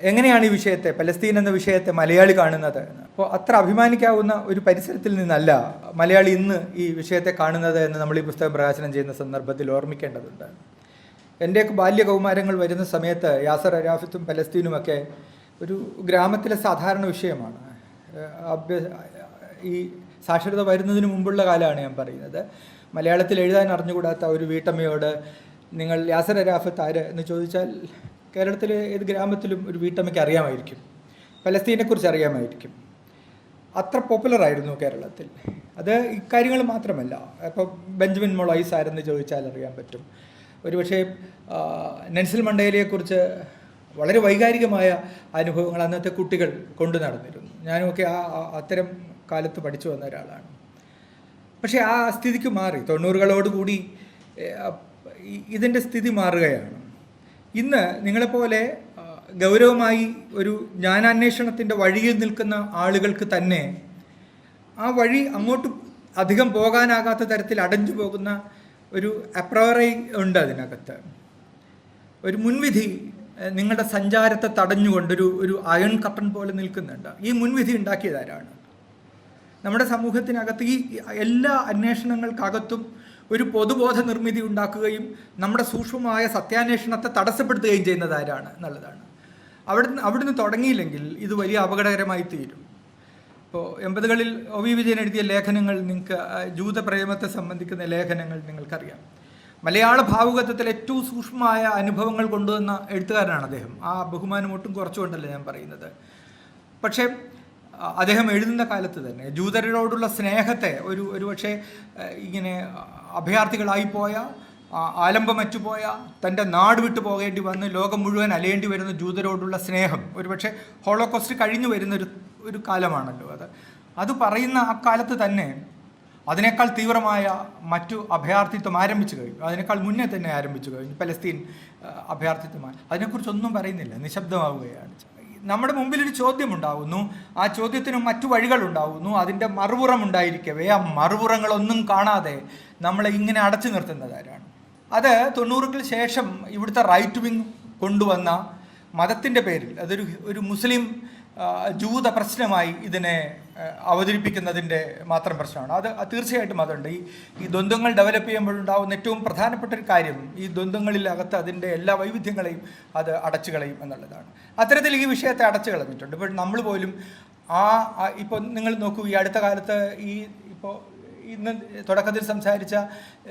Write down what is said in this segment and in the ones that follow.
എങ്ങനെയാണ് ഈ വിഷയത്തെ പലസ്തീൻ എന്ന വിഷയത്തെ മലയാളി കാണുന്നത്? അപ്പോൾ അത്ര അഭിമാനിക്കാവുന്ന ഒരു പരിസരത്തിൽ നിന്നല്ല മലയാളി ഇന്ന് ഈ വിഷയത്തെ കാണുന്നത് എന്ന് നമ്മൾ ഈ പുസ്തകം പ്രകാശനം ചെയ്യുന്ന സന്ദർഭത്തിൽ ഓർമ്മിക്കേണ്ടതുണ്ട്. എന്റെയൊക്കെ ബാല്യകൗമാരങ്ങൾ വരുന്ന സമയത്ത് യാസർ അരാഫത്തും പലസ്തീനുമൊക്കെ ഒരു ഗ്രാമത്തിലെ സാധാരണ വിഷയമാണ്. ഈ സാക്ഷരത വരുന്നതിന് മുമ്പുള്ള കാലമാണ് ഞാൻ പറയുന്നത്. മലയാളത്തിൽ എഴുതാൻ അറിഞ്ഞുകൂടാത്ത ഒരു വീട്ടമ്മയോട് നിങ്ങൾ യാസർ അരാഫത്ത് ആര് എന്ന് ചോദിച്ചാൽ കേരളത്തിലെ ഏത് ഗ്രാമത്തിലും ഒരു വീട്ടമ്മയ്ക്ക് അറിയാമായിരിക്കും. പലസ്തീനെക്കുറിച്ച് അറിയാമായിരിക്കും. അത്ര പോപ്പുലർ ആയിരുന്നു കേരളത്തിൽ. അത് ഇക്കാര്യങ്ങൾ മാത്രമല്ല. ഇപ്പോൾ ബെഞ്ചമിൻ മൊളൈസ് ആരെന്ന് ചോദിച്ചാൽ അറിയാൻ പറ്റും. ഒരുപക്ഷെ നെൻസിൽ മണ്ടേലിയെക്കുറിച്ച് വളരെ വൈകാരികമായ അനുഭവങ്ങൾ അന്നത്തെ കുട്ടികൾ കൊണ്ടു നടന്നിരുന്നു. ഞാനുമൊക്കെ ആ അത്തരം കാലത്ത് പഠിച്ചു വന്ന ഒരാളാണ്. പക്ഷേ ആ സ്ഥിതിക്ക് മാറി. തൊണ്ണൂറുകളോടുകൂടി ഇതിന്റെ സ്ഥിതി മാറുകയാണ്. ഇന്ന് നിങ്ങളെപ്പോലെ ഗൗരവമായി ഒരു ജ്ഞാനാന്വേഷണത്തിന്റെ വഴിയിൽ നിൽക്കുന്ന ആളുകൾക്ക് തന്നെ ആ വഴി അങ്ങോട്ട് അധികം പോകാനാകാത്ത തരത്തിൽ അടഞ്ഞു പോകുന്ന ഒരു അപ്രോറൈ ഉണ്ട് അതിനകത്ത്. ഒരു മുൻവിധി നിങ്ങളുടെ സഞ്ചാരത്തെ തടഞ്ഞുകൊണ്ടൊരു ഒരു അയൺ കട്ടൺ പോലെ നിൽക്കുന്നുണ്ട്. ഈ മുൻവിധി ഉണ്ടാക്കിയതാരാണ് നമ്മുടെ സമൂഹത്തിനകത്ത് ഈ എല്ലാ അന്വേഷണങ്ങൾക്കകത്തും ഒരു പൊതുബോധ നിർമ്മിതി ഉണ്ടാക്കുകയും നമ്മുടെ സൂക്ഷ്മമായ സത്യാന്വേഷണത്തെ തടസ്സപ്പെടുത്തുകയും ചെയ്യുന്നത് ആരാണ് എന്നുള്ളതാണ്. അവിടുന്ന് അവിടുന്ന് തുടങ്ങിയില്ലെങ്കിൽ ഇത് വലിയ അപകടകരമായി തീരും. ഇപ്പോൾ എൺപതുകളിൽ ഒ വി വിജയൻ എഴുതിയ ലേഖനങ്ങൾ നിങ്ങൾക്ക് ജൂതപ്രേമത്തെ സംബന്ധിക്കുന്ന ലേഖനങ്ങൾ നിങ്ങൾക്കറിയാം. മലയാള ഭാവുകത്വത്തിൽ ഏറ്റവും സൂക്ഷ്മമായ അനുഭവങ്ങൾ കൊണ്ടുവന്ന എഴുത്തുകാരനാണ് അദ്ദേഹം. ആ ബഹുമാനം ഒട്ടും കുറച്ചുകൊണ്ടല്ല ഞാൻ പറയുന്നത്. പക്ഷേ അദ്ദേഹം എഴുതുന്ന കാലത്ത് തന്നെ ജൂതരോടുള്ള സ്നേഹത്തെ ഒരു ഒരു പക്ഷേ ഇങ്ങനെ അഭയാർത്ഥികളായി പോയ ആ- ആലംബമറ്റു പോയ തന്റെ നാട് വിട്ടു പോകേണ്ടി വന്ന് ലോകം മുഴുവൻ അലയേണ്ടി വരുന്ന ജൂതരോടുള്ള സ്നേഹം. ഒരുപക്ഷെ ഹോളോകോസ്റ്റ് കഴിഞ്ഞു വരുന്ന ഒരു ഒരു കാലമാണല്ലോ അത്. അത് പറയുന്ന ആ കാലത്ത് തന്നെ അതിനേക്കാൾ തീവ്രമായ മറ്റു അഭയാർത്ഥിത്വം ആരംഭിച്ചു കഴിഞ്ഞു. അതിനേക്കാൾ മുന്നേ തന്നെ ആരംഭിച്ചു കഴിഞ്ഞു. പലസ്തീൻ അഭയാർത്ഥിത്വമായി അതിനെക്കുറിച്ചൊന്നും പറയുന്നില്ല. നിശബ്ദമാവുകയാണ്. നമ്മുടെ മുമ്പിൽ ഒരു ചോദ്യം ഉണ്ടാവുന്നു ആ ചോദ്യത്തിന് മറ്റു വഴികളുണ്ടാവുന്നു. അതിന്റെ മറുപുറം ഉണ്ടായിരിക്കവേ. ആ മറുപുറങ്ങളൊന്നും കാണാതെ നമ്മളെ ഇങ്ങനെ അടച്ചു നിർത്തുന്നതാരാണ് അത് തൊണ്ണൂറുകൾ ശേഷം ഇവിടുത്തെ റൈറ്റ് വിങ് കൊണ്ടുവന്ന മതത്തിന്റെ പേരിൽ അതൊരു ഒരു മുസ്ലിം ജൂത പ്രശ്നമായി ഇതിനെ അവതരിപ്പിക്കുന്നതിന്റെ മാത്രം പ്രശ്നമാണ്. അത് തീർച്ചയായിട്ടും അതുണ്ട്. ഈ ഈ ദ്വന്ദ്ങ്ങൾ ഡെവലപ്പ് ചെയ്യുമ്പോഴുണ്ടാകുന്ന ഏറ്റവും പ്രധാനപ്പെട്ട ഒരു കാര്യം ഈ ദ്വന്ദ്ങ്ങളിലകത്ത് അതിന്റെ എല്ലാ വൈവിധ്യങ്ങളെയും അത് അടച്ചു കളയും എന്നുള്ളതാണ്. അത്തരത്തിൽ ഈ വിഷയത്തെ അടച്ചു കളഞ്ഞിട്ടുണ്ട്. ഇപ്പോൾ നമ്മൾ പോലും ആ ഇപ്പോൾ നിങ്ങൾ നോക്കൂ ഈ അടുത്ത കാലത്ത് ഈ ഇപ്പോൾ ഇന്ന് തുടക്കത്തിൽ സംസാരിച്ച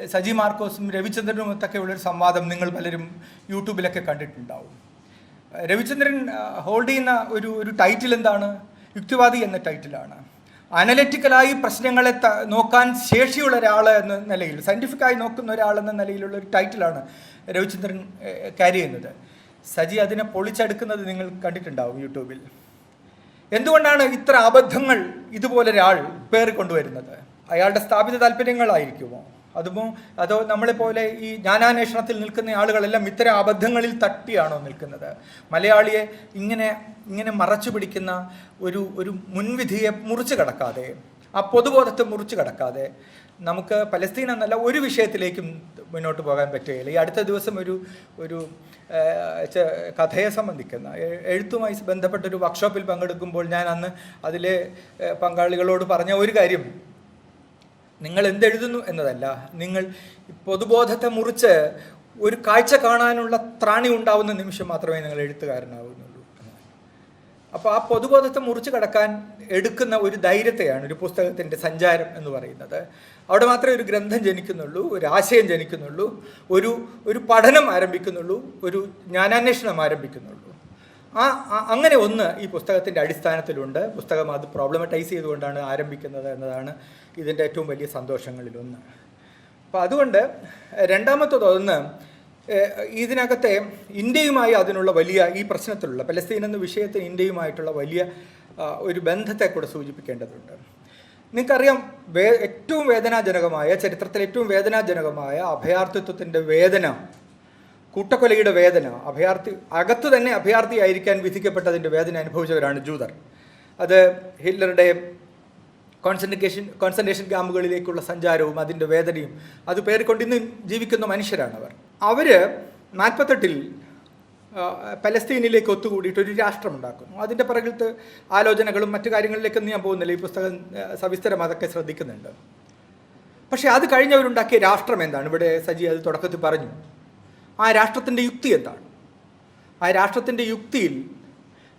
സജി മാർക്കോസും രവിചന്ദ്രനും ഒത്തൊക്കെ ഉള്ളൊരു സംവാദം നിങ്ങൾ പലരും യൂട്യൂബിലൊക്കെ കണ്ടിട്ടുണ്ടാവും. രവിചന്ദ്രൻ ഹോൾഡ് ചെയ്യുന്ന ഒരു ഒരു ടൈറ്റിൽ എന്താണ്? യുക്തിവാദി എന്ന ടൈറ്റിലാണ്. അനലറ്റിക്കലായി പ്രശ്നങ്ങളെ നോക്കാൻ ശേഷിയുള്ള ഒരാൾ എന്ന നിലയിൽ സയന്റിഫിക്കായി നോക്കുന്ന ഒരാൾ എന്ന നിലയിലുള്ള ഒരു ടൈറ്റിലാണ് രവിചന്ദ്രൻ ക്യാരി ചെയ്യുന്നത്. സജി അതിനെ പൊളിച്ചെടുക്കുന്നത് നിങ്ങൾ കണ്ടിട്ടുണ്ടാവും യൂട്യൂബിൽ. എന്തുകൊണ്ടാണ് ഇത്ര അബദ്ധങ്ങൾ ഇതുപോലെ ഒരാൾ പേറിക്കൊണ്ടുവരുന്നത്? അയാളുടെ സ്ഥാപിത താല്പര്യങ്ങളായിരിക്കുമോ അതുമോ അതോ നമ്മളെപ്പോലെ ഈ ജ്ഞാനാന്വേഷണത്തിൽ നിൽക്കുന്ന ആളുകളെല്ലാം ഇത്തരം അബദ്ധങ്ങളിൽ തട്ടിയാണോ നിൽക്കുന്നത്? മലയാളിയെ ഇങ്ങനെ ഇങ്ങനെ മറച്ചു പിടിക്കുന്ന ഒരു ഒരു മുൻവിധിയെ മുറിച്ചു കടക്കാതെ ആ പൊതുബോധത്തെ മുറിച്ചു കടക്കാതെ നമുക്ക് പലസ്തീൻ എന്നല്ല ഒരു വിഷയത്തിലേക്കും മുന്നോട്ട് പോകാൻ പറ്റുകയില്ല. ഈ അടുത്ത ദിവസം ഒരു ഒരു കഥയെ സംബന്ധിക്കുന്ന എഴുത്തുമായി ബന്ധപ്പെട്ടൊരു വർക്ക്ഷോപ്പിൽ പങ്കെടുക്കുമ്പോൾ ഞാൻ അന്ന് അതിലെ പങ്കാളികളോട് പറഞ്ഞ ഒരു കാര്യം നിങ്ങൾ എന്തെഴുതുന്നു എന്നതല്ല. നിങ്ങൾ പൊതുബോധത്തെ മുറിച്ച് ഒരു കാഴ്ച കാണാനുള്ള ത്രാണി ഉണ്ടാവുന്ന നിമിഷം മാത്രമേ നിങ്ങൾ എഴുത്തുകാരനാവുന്നുള്ളൂ. അപ്പോൾ ആ പൊതുബോധത്തെ മുറിച്ച് കടക്കാൻ എടുക്കുന്ന ഒരു ധൈര്യത്തെയാണ് ഒരു പുസ്തകത്തിന്റെ സഞ്ചാരം എന്ന് പറയുന്നത്. അവിടെ മാത്രമേ ഒരു ഗ്രന്ഥം ജനിക്കുന്നുള്ളൂ ഒരു ആശയം ജനിക്കുന്നുള്ളൂ ഒരു ഒരു പഠനം ആരംഭിക്കുന്നുള്ളൂ ഒരു ജ്ഞാനാന്വേഷണം ആരംഭിക്കുന്നുള്ളൂ. ആ അങ്ങനെ ഒന്ന് ഈ പുസ്തകത്തിന്റെ അടിസ്ഥാനത്തിലുണ്ട്. പുസ്തകം അത് പ്രോബ്ലമറ്റൈസ് ചെയ്തുകൊണ്ടാണ് ആരംഭിക്കുന്നത് എന്നതാണ് ഇതിന്റെ ഏറ്റവും വലിയ സന്തോഷങ്ങളിലൊന്ന് അപ്പോൾ അതുകൊണ്ട് രണ്ടാമത്തതൊന്ന് ഇതിനകത്തെ ഇന്ത്യയുമായി അതിനുള്ള വലിയ ഈ പ്രശ്നത്തിലുള്ള പലസ്തീൻ എന്ന വിഷയത്തിന് ഇന്ത്യയുമായിട്ടുള്ള വലിയ ഒരു ബന്ധത്തെ കൂടെ സൂചിപ്പിക്കേണ്ടതുണ്ട്. നിങ്ങൾക്കറിയാം വേ ഏറ്റവും വേദനാജനകമായ ചരിത്രത്തിൽ ഏറ്റവും വേദനാജനകമായ അഭയാർത്ഥിത്വത്തിന്റെ വേദന കൂട്ടക്കൊലയുടെ വേദന അഭയാർത്ഥി അകത്ത് തന്നെ അഭയാർത്ഥിയായിരിക്കാൻ വിധിക്കപ്പെട്ടതിന്റെ വേദന അനുഭവിച്ചവരാണ് ജൂതർ. അത് ഹിറ്റ്ലറുടെ കോൺസെൻട്രേഷൻ കോൺസെൻട്രേഷൻ ക്യാമ്പുകളിലേക്കുള്ള സഞ്ചാരവും അതിന്റെ വേദനയും അത് പേറിക്കൊണ്ട് ഇന്ന് ജീവിക്കുന്ന മനുഷ്യരാണ് അവർ അവർ നാൽപ്പത്തെട്ടിൽ പലസ്തീനിലേക്ക് ഒത്തുകൂടിയിട്ട് ഒരു രാഷ്ട്രം ഉണ്ടാക്കുന്നു. അതിന്റെ പിറകിലത്തെ ആലോചനകളും മറ്റു കാര്യങ്ങളിലേക്കൊന്നും ഞാൻ പോകുന്നില്ല. ഈ പുസ്തകം സവിസ്തരം അതൊക്കെ ശ്രദ്ധിക്കുന്നുണ്ട്. പക്ഷേ അത് കഴിഞ്ഞവരുണ്ടാക്കിയ രാഷ്ട്രം എന്താണ്? ഇവിടെ സജി അത് തുടക്കത്തിൽ പറഞ്ഞു. ആ രാഷ്ട്രത്തിന്റെ യുക്തി എന്താണ്? ആ രാഷ്ട്രത്തിന്റെ യുക്തിയിൽ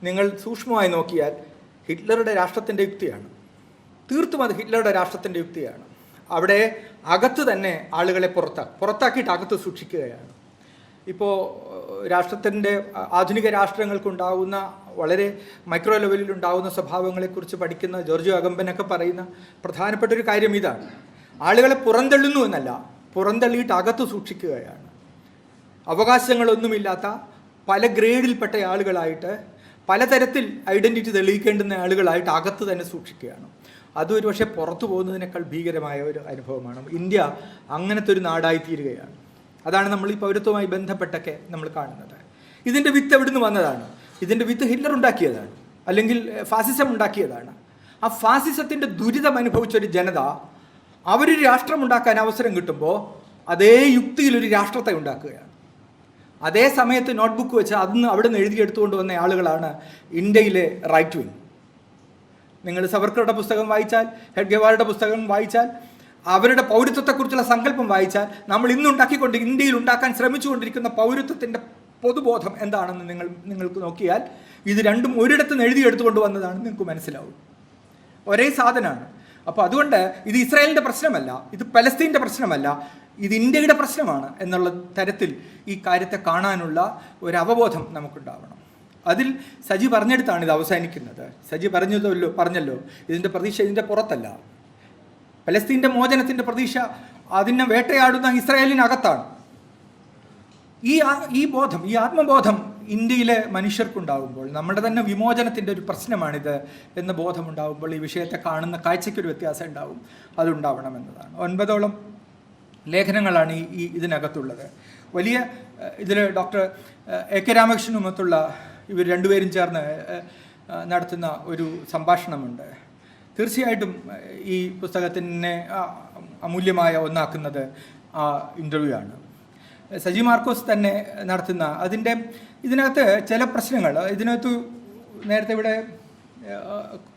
നിങ്ങൾ സൂക്ഷ്മമായി നോക്കിയാൽ ഹിറ്റ്ലറുടെ രാഷ്ട്രത്തിന്റെ യുക്തിയാണ്. തീർത്തും അത് ഹിറ്റ്ലറുടെ രാഷ്ട്രത്തിന്റെ യുക്തിയാണ്. അവിടെ അകത്ത് തന്നെ ആളുകളെ പുറത്താ പുറത്താക്കിയിട്ട് അകത്ത് സൂക്ഷിക്കുകയാണ്. ഇപ്പോൾ രാഷ്ട്രത്തിന്റെ ആധുനിക രാഷ്ട്രങ്ങൾക്കുണ്ടാകുന്ന വളരെ മൈക്രോ ലെവലിൽ ഉണ്ടാകുന്ന സ്വഭാവങ്ങളെക്കുറിച്ച് പഠിക്കുന്ന ജോർജ് അകമ്പനൊക്കെ പറയുന്ന പ്രധാനപ്പെട്ട ഒരു കാര്യം ഇതാണ്. ആളുകളെ പുറന്തള്ളുന്നു എന്നല്ല പുറന്തള്ളിയിട്ട് അകത്ത് സൂക്ഷിക്കുകയാണ്. അവകാശങ്ങളൊന്നുമില്ലാത്ത പല ഗ്രേഡിൽപ്പെട്ട ആളുകളായിട്ട് പലതരത്തിൽ ഐഡന്റിറ്റി തെളിയിക്കേണ്ടുന്ന ആളുകളായിട്ട് അകത്ത് തന്നെ സൂക്ഷിക്കുകയാണ്. അത് ഒരു പക്ഷേ പുറത്തു പോകുന്നതിനേക്കാൾ ഭീകരമായ ഒരു അനുഭവമാണ്. ഇന്ത്യ അങ്ങനത്തെ ഒരു നാടായി തീരുകയാണ്. അതാണ് നമ്മൾ ഈ പൗരത്വവുമായി ബന്ധപ്പെട്ടൊക്കെ നമ്മൾ കാണുന്നത്. ഇതിന്റെ വിത്ത് എവിടുന്ന് വന്നതാണ്? ഇതിന്റെ വിത്ത് ഹിറ്റ്ലർ ഉണ്ടാക്കിയതാണ്. അല്ലെങ്കിൽ ഫാസിസം ഉണ്ടാക്കിയതാണ്. ആ ഫാസിസത്തിന്റെ ദുരിതം അനുഭവിച്ച ഒരു ജനത അവരൊരു രാഷ്ട്രം ഉണ്ടാക്കാൻ അവസരം കിട്ടുമ്പോൾ അതേ യുക്തിയിൽ ഒരു രാഷ്ട്രത്തെ ഉണ്ടാക്കുകയാണ്. അതേ സമയത്ത് നോട്ട്ബുക്ക് വെച്ച് അന്ന് അവിടെ നിന്ന് എഴുതിയെടുത്തുകൊണ്ട് വന്ന ആളുകളാണ് ഇന്ത്യയിലെ റൈറ്റ് വിങ് നിങ്ങൾ സവർക്കറുടെ പുസ്തകം വായിച്ചാൽ ഹെഡ്ഗവാറുടെ പുസ്തകം വായിച്ചാൽ അവരുടെ പൗരത്വത്തെക്കുറിച്ചുള്ള സങ്കല്പം വായിച്ചാൽ നമ്മൾ ഇന്നുണ്ടാക്കിക്കൊണ്ട് ഇന്ത്യയിൽ ഉണ്ടാക്കാൻ ശ്രമിച്ചുകൊണ്ടിരിക്കുന്ന പൗരത്വത്തിന്റെ പൊതുബോധം എന്താണെന്ന് നിങ്ങൾ നിങ്ങൾക്ക് നോക്കിയാൽ ഇത് രണ്ടും ഒരിടത്ത് നിന്ന് എഴുതിയെടുത്തുകൊണ്ട് വന്നതാണ് നിങ്ങൾക്ക് മനസ്സിലാവും. ഒരേ സാധനമാണ്. അപ്പോൾ അതുകൊണ്ട് ഇത് ഇസ്രായേലിന്റെ പ്രശ്നമല്ല ഇത് പലസ്തീന്റെ പ്രശ്നമല്ല ഇത് ഇന്ത്യയുടെ പ്രശ്നമാണ് എന്നുള്ള തരത്തിൽ ഈ കാര്യത്തെ കാണാനുള്ള ഒരു അവബോധം നമുക്കുണ്ടാവണം. അതിൽ സജി പറഞ്ഞെടുത്താണ് ഇത് അവസാനിക്കുന്നത്. സജി പറഞ്ഞതല്ലോ പറഞ്ഞല്ലോ ഇതിന്റെ പ്രതീക്ഷ ഇതിന്റെ പുറത്തല്ല. പലസ്തീന്റെ മോചനത്തിന്റെ പ്രതീക്ഷ അതിനെ വേട്ടയാടുന്ന ഇസ്രായേലിനകത്താണ്. ഈ ഈ ബോധം ഈ ആത്മബോധം ഇന്ത്യയിലെ മനുഷ്യർക്കുണ്ടാകുമ്പോൾ നമ്മുടെ തന്നെ വിമോചനത്തിന്റെ ഒരു പ്രശ്നമാണിത് എന്ന ബോധമുണ്ടാകുമ്പോൾ ഈ വിഷയത്തെ കാണുന്ന കാഴ്ചയ്ക്കൊരു വ്യത്യാസം ഉണ്ടാവും. അതുണ്ടാവണം എന്നതാണ്. ഒൻപതോളം ലേഖനങ്ങളാണ് ഈ ഇതിനകത്തുള്ളത്. വലിയ ഇതിൽ ഡോക്ടർ എ കെ രാമകൃഷ്ണനുമൊത്തുള്ള ഇവർ രണ്ടുപേരും ചേർന്ന് നടത്തുന്ന ഒരു സംഭാഷണമുണ്ട്. തീർച്ചയായിട്ടും ഈ പുസ്തകത്തിനെ അമൂല്യമായ ഒന്നാക്കുന്നത് ആ ഇന്റർവ്യൂ ആണ്. സജി മാർക്കോസ് തന്നെ നടത്തുന്ന അതിന്റെ ഇതിനകത്ത് ചില പ്രശ്നങ്ങൾ. ഇതിനകത്ത് നേരത്തെ ഇവിടെ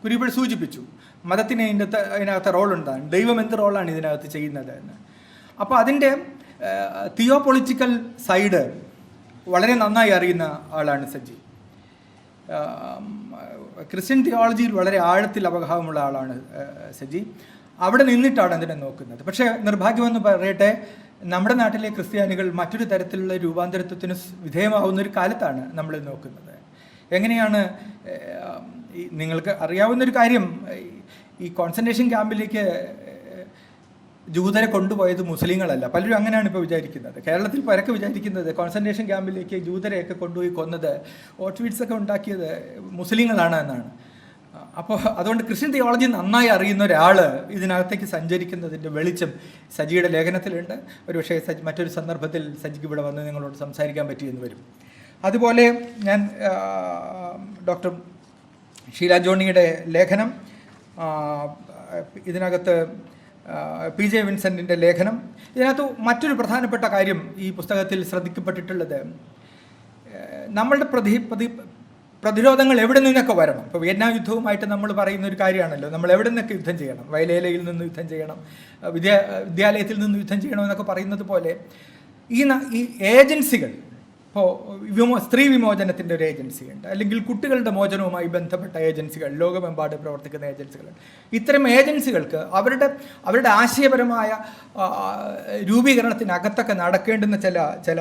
കുരിപ്പൾ സൂചിപ്പിച്ചു. മതത്തിന് ഇതിന്റെ അതിനകത്ത് റോളുണ്ടാകും ദൈവം എന്ത് റോളാണ് ഇതിനകത്ത് ചെയ്യുന്നത് എന്ന്. അപ്പോൾ അതിന്റെ തിയോപൊളിറ്റിക്കൽ സൈഡ് വളരെ നന്നായി അറിയുന്ന ആളാണ് സജി. ക്രിസ്ത്യൻ തിയോളജിയിൽ വളരെ ആഴത്തിൽ അപകടമുള്ള ആളാണ് സജി. അവിടെ നിന്നിട്ടാണ് അതിനെ നോക്കുന്നത്. പക്ഷേ നിർഭാഗ്യമെന്ന് പറയട്ടെ നമ്മുടെ നാട്ടിലെ ക്രിസ്ത്യാനികൾ മറ്റൊരു തരത്തിലുള്ള രൂപാന്തരത്വത്തിന് വിധേയമാവുന്ന ഒരു കാലത്താണ് നമ്മൾ നോക്കുന്നത്. എങ്ങനെയാണ് നിങ്ങൾക്ക് അറിയാവുന്നൊരു കാര്യം ഈ- ഈ കോൺസെൻട്രേഷൻ ക്യാമ്പിലേക്ക് ജൂതരെ കൊണ്ടുപോയത് മുസ്ലിങ്ങളല്ല. പലരും അങ്ങനെയാണ് ഇപ്പോൾ വിചാരിക്കുന്നത്. കേരളത്തിൽ പരക്കെ വിചാരിക്കുന്നത്? കോൺസെൻട്രേഷൻ ക്യാമ്പിലേക്ക് ജൂതരെയൊക്കെ കൊണ്ടുപോയി കൊന്നത് ഓട്ട്വീറ്റ്സൊക്കെ ഉണ്ടാക്കിയത് മുസ്ലിങ്ങളാണ് എന്നാണ്. അപ്പോൾ അതുകൊണ്ട് ക്രിസ്ത്യൻ തിയോളജി നന്നായി അറിയുന്ന ഒരാൾ ഇതിനകത്തേക്ക് സഞ്ചരിക്കുന്നതിന്റെ വെളിച്ചം സജിയുടെ ലേഖനത്തിലുണ്ട്. ഒരുപക്ഷെ സജി മറ്റൊരു സന്ദർഭത്തിൽ സജിക്ക് ഇവിടെ വന്ന് നിങ്ങളോട് സംസാരിക്കാൻ പറ്റിയെന്ന് വരും. അതുപോലെ ഞാൻ ഡോക്ടർ ഷീല ജോണിയുടെ ലേഖനം ഇതിനകത്ത് പി ജെ വിൻസെന്റിന്റെ ലേഖനം. ഇതിനകത്ത് മറ്റൊരു പ്രധാനപ്പെട്ട കാര്യം ഈ പുസ്തകത്തിൽ ശ്രദ്ധിക്കപ്പെട്ടിട്ടുള്ളത്. നമ്മളുടെ പ്രതി പ്രതി പ്രതിരോധങ്ങൾ എവിടെ നിന്നൊക്കെ വരണം? ഇപ്പോൾ വിയറ്റ്നാം യുദ്ധവുമായിട്ട് നമ്മൾ പറയുന്ന ഒരു കാര്യമാണല്ലോ. നമ്മൾ എവിടെ നിന്നൊക്കെ യുദ്ധം ചെയ്യണം? വയലേലയിൽ നിന്ന് യുദ്ധം ചെയ്യണം? വിദ്യാ വിദ്യാലയത്തിൽ നിന്ന് യുദ്ധം ചെയ്യണം എന്നൊക്കെ പറയുന്നത് പോലെ ഈ ഈ ഏജൻസികൾ ഇപ്പോൾ വിമോ സ്ത്രീ വിമോചനത്തിന്റെ ഒരു ഏജൻസി ഉണ്ട് അല്ലെങ്കിൽ കുട്ടികളുടെ മോചനവുമായി ബന്ധപ്പെട്ട ഏജൻസികൾ ലോകമെമ്പാട് പ്രവർത്തിക്കുന്ന ഏജൻസികളുണ്ട് ഇത്തരം ഏജൻസികൾക്ക് അവരുടെ അവരുടെ ആശയപരമായ രൂപീകരണത്തിനകത്തൊക്കെ നടക്കേണ്ടുന്ന ചില ചില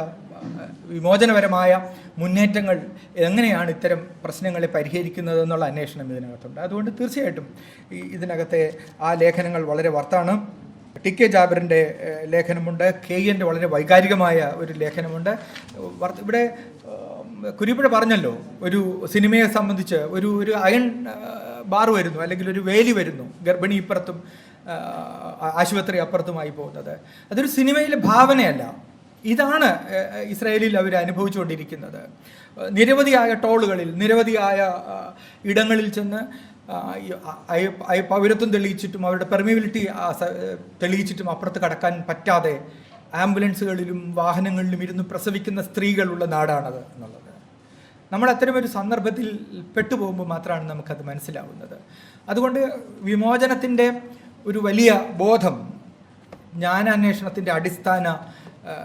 വിമോചനപരമായ മുന്നേറ്റങ്ങൾ എങ്ങനെയാണ് ഇത്തരം പ്രശ്നങ്ങളെ പരിഹരിക്കുന്നത് എന്നുള്ള അന്വേഷണം ഇതിനകത്തുണ്ട്. അതുകൊണ്ട് തീർച്ചയായിട്ടും ഇതിനകത്തെ ആ ലേഖനങ്ങൾ വളരെ വർത്താണ്. ടി കെ ജാബിറിന്റെ ലേഖനമുണ്ട്. കെ എന്റെ വളരെ വൈകാരികമായ ഒരു ലേഖനമുണ്ട്. ഇവിടെ കുരിപ്പുഴ പറഞ്ഞല്ലോ ഒരു സിനിമയെ സംബന്ധിച്ച് ഒരു ഒരു അയൺ ബാർ വരുന്നു അല്ലെങ്കിൽ ഒരു വേലി വരുന്നു ഗർഭിണി ഇപ്പുറത്തും ആശുപത്രി അപ്പുറത്തുമായി പോകുന്നത്. അതൊരു സിനിമയിലെ ഭാവനയല്ല. ഇതാണ് ഇസ്രായേലിൽ അവർ അനുഭവിച്ചുകൊണ്ടിരിക്കുന്നത്. നിരവധിയായ ടോളുകളിൽ നിരവധിയായ ഇടങ്ങളിൽ ചെന്ന് പൗരത്വം തെളിയിച്ചിട്ടും അവരുടെ പെർമിബിലിറ്റി തെളിയിച്ചിട്ടും അപ്പുറത്ത് കടക്കാൻ പറ്റാതെ ആംബുലൻസുകളിലും വാഹനങ്ങളിലും ഇരുന്ന് പ്രസവിക്കുന്ന സ്ത്രീകളുള്ള നാടാണത് എന്നുള്ളത്. നമ്മൾ അത്തരം ഒരു സന്ദർഭത്തിൽ പെട്ടുപോകുമ്പോൾ മാത്രമാണ് നമുക്കത് മനസ്സിലാവുന്നത്. അതുകൊണ്ട് വിമോചനത്തിന്റെ ഒരു വലിയ ബോധം ജ്ഞാനാന്വേഷണത്തിന്റെ അടിസ്ഥാന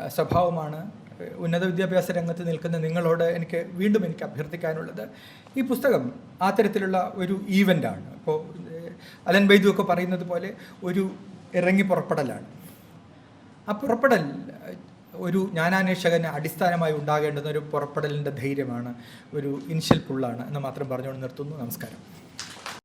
സ്വഭാവമാണ്. ഉന്നത വിദ്യാഭ്യാസ രംഗത്ത് നിൽക്കുന്ന നിങ്ങളോട് എനിക്ക് വീണ്ടും എനിക്ക് അഭ്യർത്ഥിക്കാനുള്ളത്. ഈ പുസ്തകം ആ തരത്തിലുള്ള ഒരു ഈവന്റാണ് അപ്പോൾ അലൻ ബൈദു ഒക്കെ പറയുന്നത് പോലെ ഒരു ഇറങ്ങി പുറപ്പെടലാണ്. ആ പുറപ്പെടൽ ഒരു ജ്ഞാനാന്വേഷകന് അടിസ്ഥാനമായി ഉണ്ടാകേണ്ടുന്ന ഒരു പുറപ്പെടലിന്റെ ധൈര്യമാണ് ഒരു ഇൻഷ്യൽ പുള്ളാണ് എന്ന് മാത്രം പറഞ്ഞുകൊണ്ട് നിർത്തുന്നു. നമസ്കാരം.